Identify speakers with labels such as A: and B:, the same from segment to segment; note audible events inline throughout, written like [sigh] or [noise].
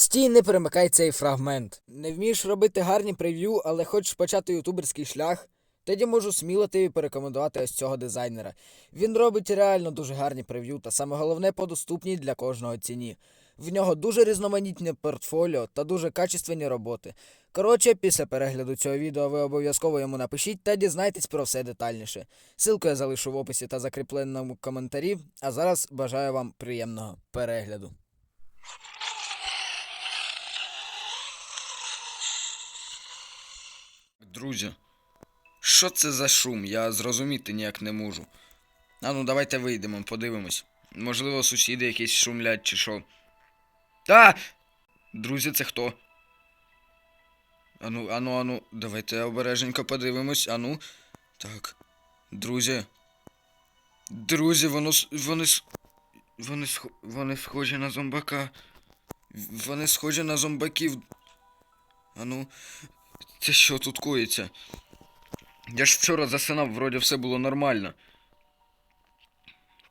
A: Стій, не перемикай цей фрагмент. Не вмієш робити гарні прев'ю, але хочеш почати ютуберський шлях? Тоді можу сміло тобі порекомендувати ось цього дизайнера. Він робить реально дуже гарні прев'ю, та саме головне по доступній для кожного ціні. В нього дуже різноманітне портфоліо та дуже качественні роботи. Коротше, після перегляду цього відео ви обов'язково йому напишіть та дізнайтесь про все детальніше. Силку я залишу в описі та закріпленому коментарі. А зараз бажаю вам приємного перегляду.
B: Друзі, що це за шум? Я зрозуміти ніяк не можу. А ну давайте вийдемо, подивимось. Можливо, сусіди якісь шумлять чи що. Та! Друзі, це хто? Ану, ану, ану, давайте обережненько подивимось. Ану. Так. Друзі. Друзі, воно вони вони вони схожі на зомбака. Вони схожі на зомбаків. Ану. Це що тут коїться? Я ж вчора засинав, вроді все було нормально.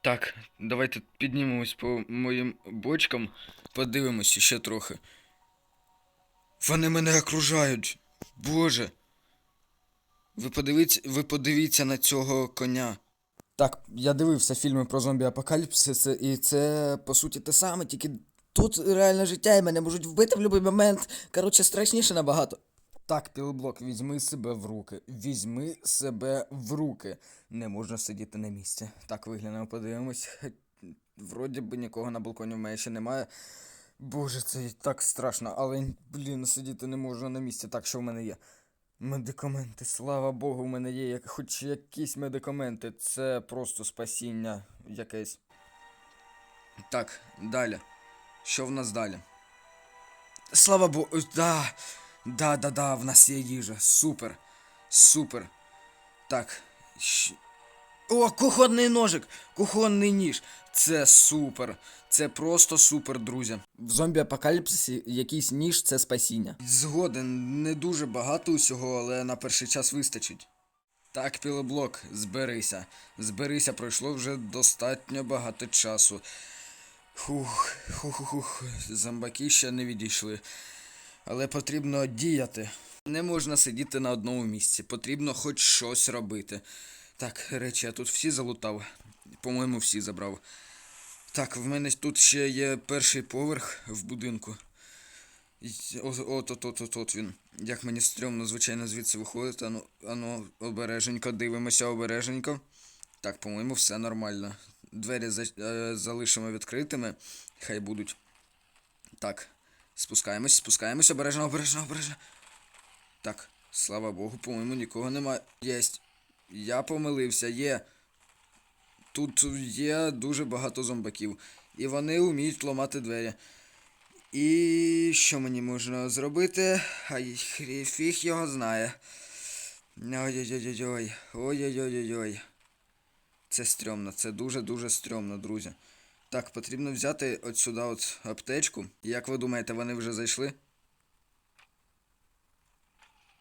B: Так, давайте піднімемось по моїм бочкам, подивимося ще трохи. Вони мене окружають. Боже. Ви подивіться, ви подивіться на цього коня.
A: Так, я дивився фільми про зомбі апокаліпсис, і це по суті те саме, тільки тут реальне життя і мене можуть вбити в будь-який момент. Коротше, страшніше набагато. Так, пілблок, візьми себе в руки. Візьми себе в руки. Не можна сидіти на місці. Так, виглянемо, подивимось. Вроді би нікого на балконі в мене ще немає. Боже, це так страшно, але, блін, сидіти не можна на місці. Так, що в мене є? Медикаменти, слава Богу, в мене є як, хоч якісь медикаменти. Це просто спасіння якесь.
B: Так, далі. Що в нас далі?
A: Слава Богу, да, да, да, да, в нас є їжа.
B: Супер. Супер. Так.
A: О, кухонний ножик, кухонний ніж.
B: Це супер. Це просто супер, друзі.
A: В зомбі апокаліпсисі якийсь ніж це спасіння.
B: Згоден, не дуже багато усього, але на перший час вистачить. Так, пілоблок, зберися. Зберися, пройшло вже достатньо багато часу. Хух, хух, хух, хух. Зомбаки ще не відійшли. Але потрібно діяти. Не можна сидіти на одному місці, потрібно хоч щось робити. Так, речі, я тут всі залутав. По-моєму, всі забрав. Так, в мене тут ще є перший поверх в будинку. От, от, от, от, от, от він. Як мені стрьомно, звичайно, звідси виходить. Ану, ану, обереженько, дивимося обереженько. Так, по-моєму, все нормально. Двері за, е, залишимо відкритими. Хай будуть. Так. Спускаємось, спускаємось, обережно, обережно, обережно. Так, слава Богу, по-моєму, нікого немає. Єсть. Я помилився, є. Тут є дуже багато зомбаків. І вони вміють ламати двері. І що мені можна зробити? Ай, фіг його знає. Ой-ой-ой-ой. Ой-ой-ой-ой. Це стрьомно, це дуже-дуже стрьомно, друзі. Так, потрібно взяти от сюди от аптечку. Як ви думаєте, вони вже зайшли?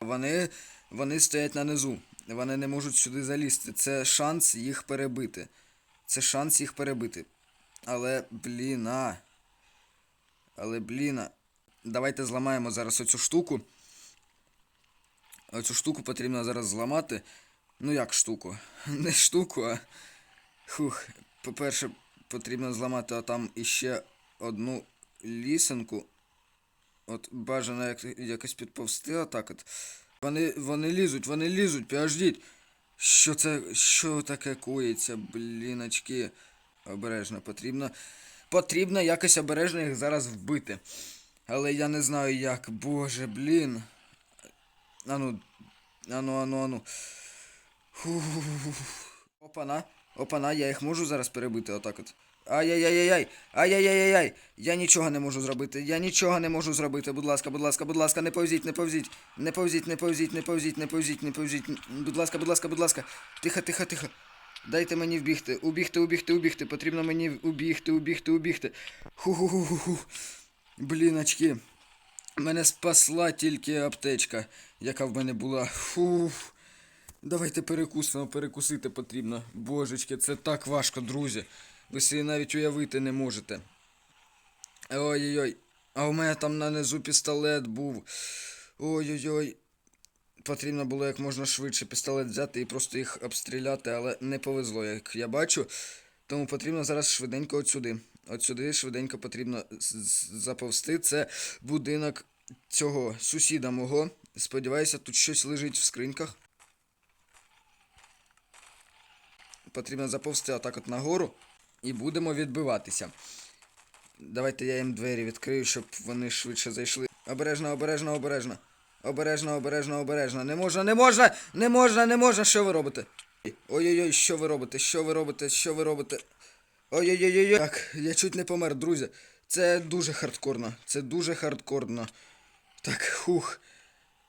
B: Вони, вони стоять на низу. Вони не можуть сюди залізти. Це шанс їх перебити. Це шанс їх перебити. Але, блін, а. Але, блін, а. давайте зламаємо зараз оцю штуку. Оцю штуку потрібно зараз зламати. Ну як штуку? [laughs] Не штуку, а. Хух. По-перше, потрібно зламати там іще одну лісенку. От бажано як, якось підповсти отак от. Вони, вони лізуть, вони лізуть, підождіть. Що це, що таке коїться, бліночки. Обережно потрібно. Потрібно якось обережно їх зараз вбити. Але я не знаю як. Боже, блін. Ану, ану, ану, ану. Фух. Опана, опана, я їх можу зараз перебити отак от. Ай-яй-яй-яй-яй! Ай-яй-яй-яй-яй! Я нічого не можу зробити. Я нічого не можу зробити. Будь ласка, будь ласка, будь ласка, не повзіть, не повзіть. Не повзіть, не повзіть, не повзіть, не повзіть, не повзіть. Будь ласка, будь ласка, будь ласка. Тихо, тихо, тихо. Дайте мені вбігти. Убігти, убігти, убігти. Потрібно мені убігти, убігти, убігти. Ху-ху-ху-ху. Блін, очки. Мене спасла тільки аптечка, яка в мене була. Фух. Давайте перекусимо, перекусити потрібно. Божечки, це так важко, друзі. Ви собі навіть уявити не можете. Ой-ой-ой. А у мене там на низу пістолет був. Ой-ой-ой. Потрібно було як можна швидше пістолет взяти і просто їх обстріляти, але не повезло, як я бачу. Тому потрібно зараз швиденько от сюди. От сюди швиденько потрібно заповзти. Це будинок цього сусіда мого. Сподіваюся, тут щось лежить в скриньках. Потрібно заповзти отак от нагору і будемо відбиватися. Давайте я їм двері відкрию, щоб вони швидше зайшли. Обережно, обережно, обережно. Обережно, обережно, обережно. Не можна, не можна! Не можна, не можна! Що ви робите? Ой-ой-ой, що ви робите? Що ви робите? Що ви робите? Ой-ой-ой. Так, я чуть не помер, друзі. Це дуже хардкорно. Це дуже хардкорно. Так, хух.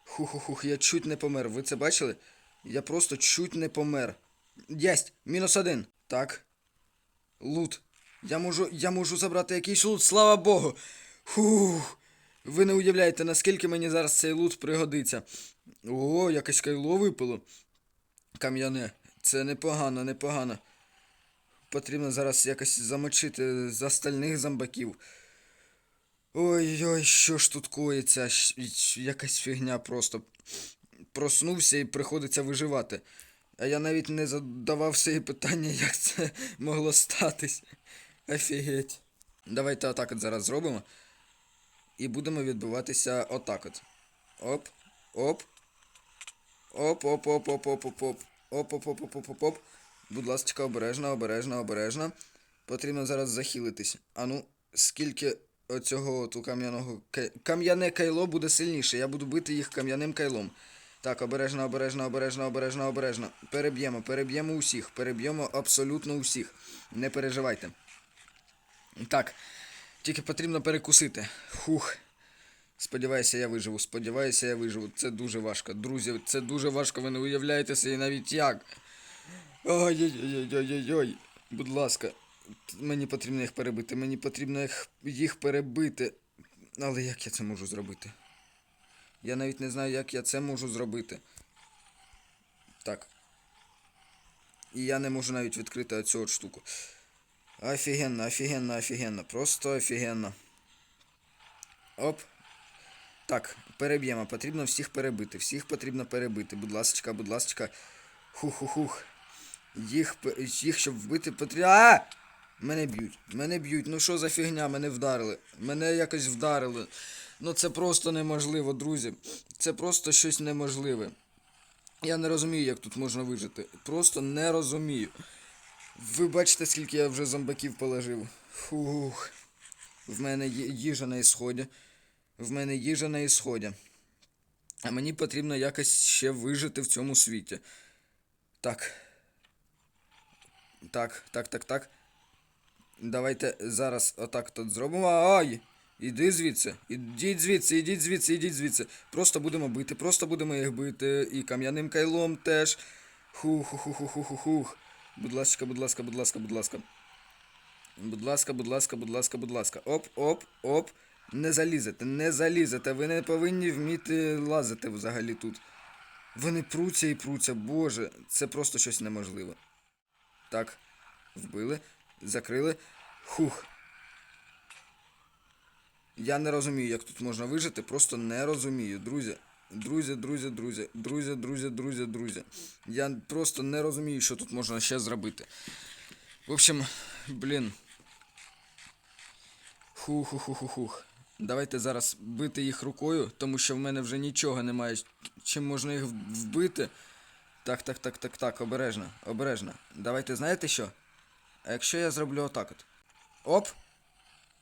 B: Хух-хух-хух, я чуть не помер. Ви це бачили? Я просто чуть не помер. Єсть! Мінус один. Так. Лут. Я можу, я можу забрати якийсь лут, слава Богу. Фух. Ви не уявляєте, наскільки мені зараз цей лут пригодиться. О, якесь кайло випало. Кам'яне. Це непогано, непогано. Потрібно зараз якось замочити з остальних зомбаків. Ой-ой, що ж тут коїться? Якась фігня просто. Проснувся і приходиться виживати. А я навіть не задавав собі питання, як це могло статись. Офігеть. Давайте отак от зараз зробимо. І будемо відбиватися отак от. Оп, оп. Оп, оп, оп, оп, оп, оп, оп. Оп, оп, оп, оп, оп, оп, оп. Будь ласка, обережно, обережно, обережно. Потрібно зараз захилитись. А ну, скільки оцього кам'яного кам'яне кайло буде сильніше. Я буду бити їх кам'яним кайлом. Так, обережно, обережно, обережно, обережно, обережно. Переб'ємо, переб'ємо усіх. Переб'ємо абсолютно усіх. Не переживайте. Так, тільки потрібно перекусити. Хух. Сподіваюся, я виживу. Сподіваюся, я виживу. Це дуже важко. Друзі, це дуже важко, ви не уявляєте собі навіть як. Ой-ой-ой-ой-ой-ой. Будь ласка, мені потрібно їх перебити. Мені потрібно їх, перебити. Але як я це можу зробити? Я навіть не знаю, як я це можу зробити. Так. І я не можу навіть відкрити оцю штуку. Офігенно, офігенно, офігенно. Просто офігенно. Оп. Так, переб'ємо. Потрібно всіх перебити. Всіх потрібно перебити. Будь ласка, будь ласка. Хух-хух-хух. Їх, їх щоб вбити потрібно. А! Мене б'ють. Мене б'ють. Ну що за фігня? Мене вдарили. Мене якось вдарили. Ну це просто неможливо, друзі. Це просто щось неможливе. Я не розумію, як тут можна вижити. Просто не розумію. Ви бачите, скільки я вже зомбаків положив. Фух. В мене їжа на ісході. В мене їжа на ісході. А мені потрібно якось ще вижити в цьому світі. Так. Так, так, так, так. Давайте зараз отак тут зробимо. Ай! Іди звідси. Ідіть звідси, ідіть звідси, ідіть звідси. Просто будемо бити, просто будемо їх бити. І кам'яним кайлом теж. Хух-хух-хух-хух-хух. Будь ласка, будь ласка, будь ласка, будь ласка. Будь ласка, будь ласка, будь ласка, будь ласка. Оп, оп, оп. Не залізете, не залізете. Ви не повинні вміти лазити взагалі тут. Вони пруться і пруться, боже, це просто щось неможливе. Так, вбили, закрили. Хух. Я не розумію, як тут можна вижити, просто не розумію, друзі. Друзі, друзі, друзі, друзі, друзі, друзі, друзі. Я просто не розумію, що тут можна ще зробити. В общем, блін. Хух-хух-хух-хух. Давайте зараз бити їх рукою, тому що в мене вже нічого немає. Чим можна їх вбити. Так, так, так, так, так, обережно, обережно. Давайте знаєте що? А якщо я зроблю отак от. Оп!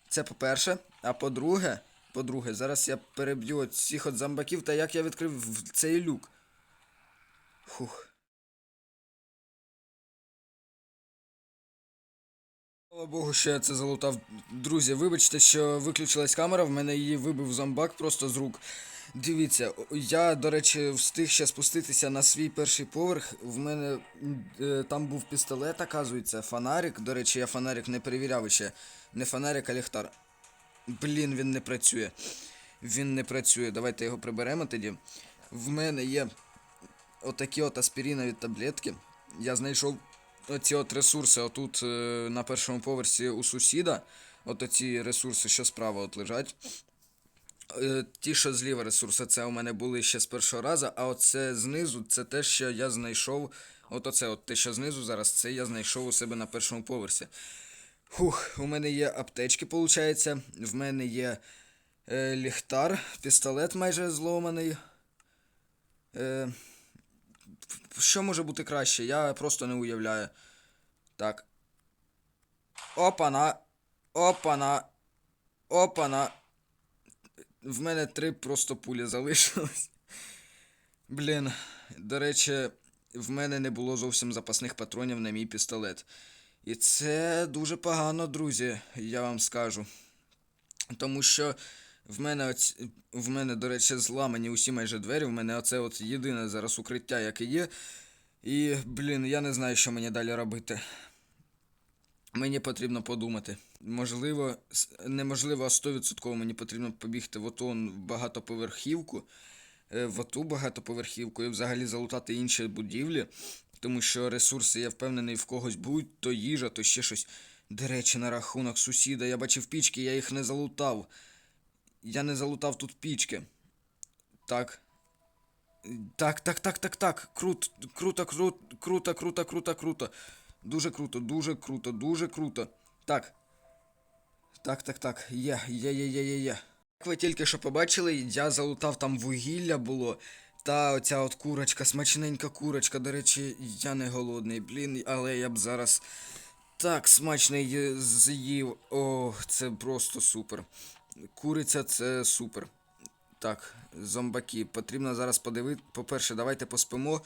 B: Це по-перше. А по-друге, по-друге, зараз я переб'ю от всіх от зомбаків, та як я відкрив цей люк. Фух. Слава Богу, що я це залутав. Друзі, вибачте, що виключилась камера, в мене її вибив зомбак просто з рук. Дивіться, я, до речі, встиг ще спуститися на свій перший поверх. В мене е, там був пістолет, оказується, фонарик. До речі, я фонарик не перевіряв ще. Не фонарик, а ліхтар. Блін, він не працює. Він не працює. Давайте його приберемо тоді. В мене є отакі от аспірінові таблетки. Я знайшов оці от ресурси отут е, на першому поверсі у сусіда. От оці ресурси, що справа от лежать. е, ті, що зліва ресурси, це у мене були ще з першого разу, а оце знизу, це те, що я знайшов. От оце, от те, що знизу зараз, це я знайшов у себе на першому поверсі. Фух, у мене є аптечки, виходить. В мене є е, ліхтар, пістолет майже зломаний. Е, що може бути краще? Я просто не уявляю. Так. Опана. Опана. Опана. В мене три просто пулі [laughs] залишилось. Блін. До речі, в мене не було зовсім запасних патронів на мій пістолет. І це дуже погано, друзі, я вам скажу. Тому що в мене, оць... в мене, до речі, зламані усі майже двері. В мене оце от єдине зараз укриття, яке є. І, блін, я не знаю, що мені далі робити. Мені потрібно подумати. Можливо, неможливо, а 100% мені потрібно побігти в оту багатоповерхівку, е, в оту багатоповерхівку і взагалі залутати інші будівлі. Тому що ресурси, я впевнений, в когось будуть, то їжа, то ще щось. До речі, на рахунок сусіда, я бачив пічки, я їх не залутав. Я не залутав тут пічки. Так. Так, так, так, так, так. Крут, круто, крут, круто, круто, круто, круто. Дуже круто, дуже круто, дуже круто. Так. Так, так, так. Є, є, є, є, є, є. Як ви тільки що побачили, я залутав там вугілля було. Та оця от курочка, смачненька курочка. До речі, я не голодний, блін, але я б зараз так смачно її з'їв. О, це просто супер. Куриця це супер. Так, зомбаки. Потрібно зараз подивити. По-перше, давайте поспимо.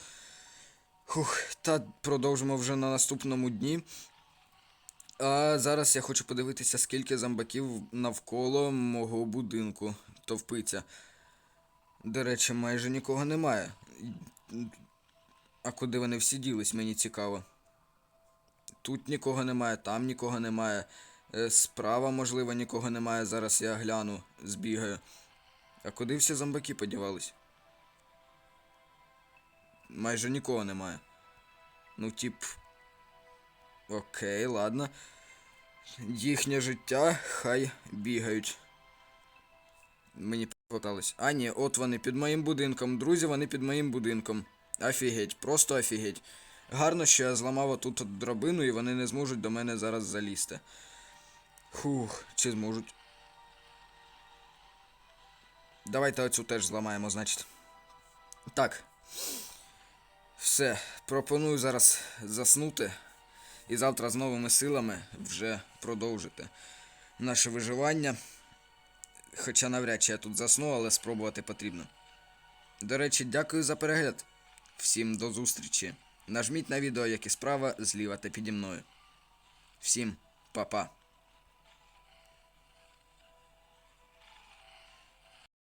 B: Хух, та продовжимо вже на наступному дні. А зараз я хочу подивитися, скільки зомбаків навколо мого будинку товпиться. До речі, майже нікого немає. А куди вони всі ділись, мені цікаво. Тут нікого немає, там нікого немає. Е, Справа, можливо, нікого немає. Зараз я гляну, збігаю. А куди всі зомбаки подівались? Майже нікого немає. Ну, тип. Окей, ладно. Їхнє життя хай бігають. Мені попались. А, ні, от вони під моїм будинком. Друзі, вони під моїм будинком. Офігеть, просто офігеть. Гарно, що я зламав отут от дробину і вони не зможуть до мене зараз залізти. Фух, чи зможуть. Давайте оцю теж зламаємо, значить. Так. Все, пропоную зараз заснути і завтра з новими силами вже продовжити наше виживання. Хоча навряд чи я тут засну, але спробувати потрібно. До речі, дякую за перегляд. Всім до зустрічі. Нажміть на відео, як і справа, зліва та піді мною. Всім па-па.